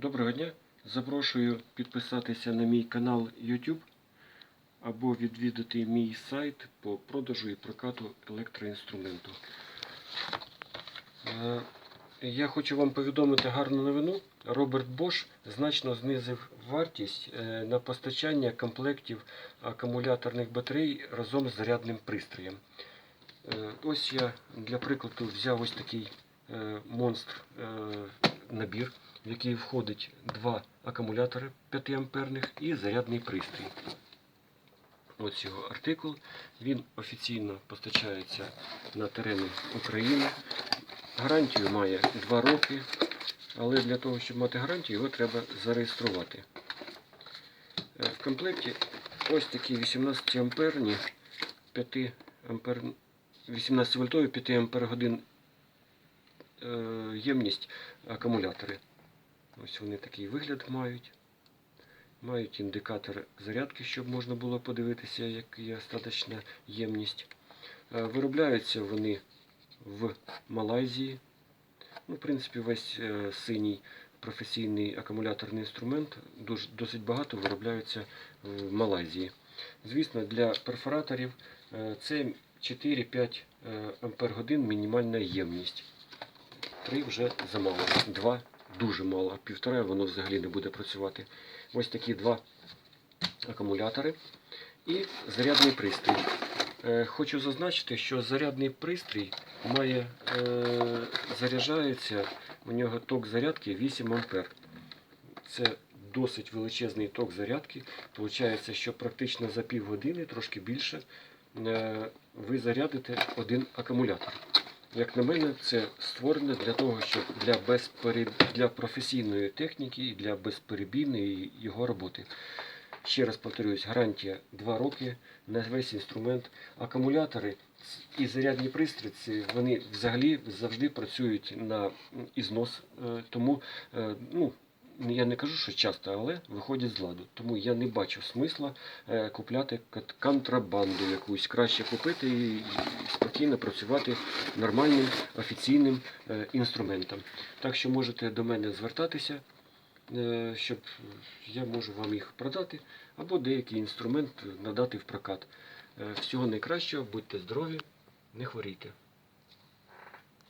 Доброго дня! Запрошую підписатися на мій канал YouTube або відвідати мій сайт по продажу і прокату електроінструменту. Е, Я хочу вам повідомити гарну новину. Роберт Бош значно знизив вартість е, на постачання комплектів акумуляторних батарей разом з зарядним пристроєм. Е, Ось я для прикладу взяв ось такий монстр набір, в який входить два акумулятори 5 амперних і зарядний пристрій. Ось його артикул. Він офіційно постачається на терени України. Гарантію має 2 роки, але для того, щоб мати гарантію, його треба зареєструвати. Е, В комплекті ось такі 18 амперні 5 ампер 18 вольтові 5 ампер годин ємність акумулятори. Ось вони такий вигляд мають. Мають індикатор зарядки, щоб можна було подивитися, як є остаточна ємність. Е, Виробляються вони в Малайзії. Ну, в принципі, весь е, синій професійний акумуляторний інструмент досить багато виробляються в Малайзії. Звісно, для перфораторів е, це 4-5 е, ампер годин мінімальна ємність. 3 вже замало. 2 дуже мало, а півтора воно взагалі не буде працювати. Ось такі два акумулятори і зарядний пристрій. Е, Хочу зазначити, що зарядний пристрій має, е, заряджається, у нього ток зарядки 8 ампер. Це досить величезний ток зарядки. Получається, що практично за півгодини, трошки більше, е, ви зарядите один акумулятор. Як на мене, це створено для того, щоб для, безпереб... для професійної техніки і для безперебійної його роботи. Ще раз повторюсь, гарантія 2 роки на весь інструмент. Акумулятори і зарядні пристрої, вони взагалі завжди працюють на ізнос. Е, Тому е, ну, я не кажу, що часто, але виходять з ладу. Тому я не бачу смисла е, купляти контрабанду якусь. Краще купити і спокійно працювати нормальним офіційним е, інструментом. Так що можете до мене звертатися, е, щоб я можу вам їх продати, або деякий інструмент надати в прокат. Всього найкращого, будьте здорові, не хворійте.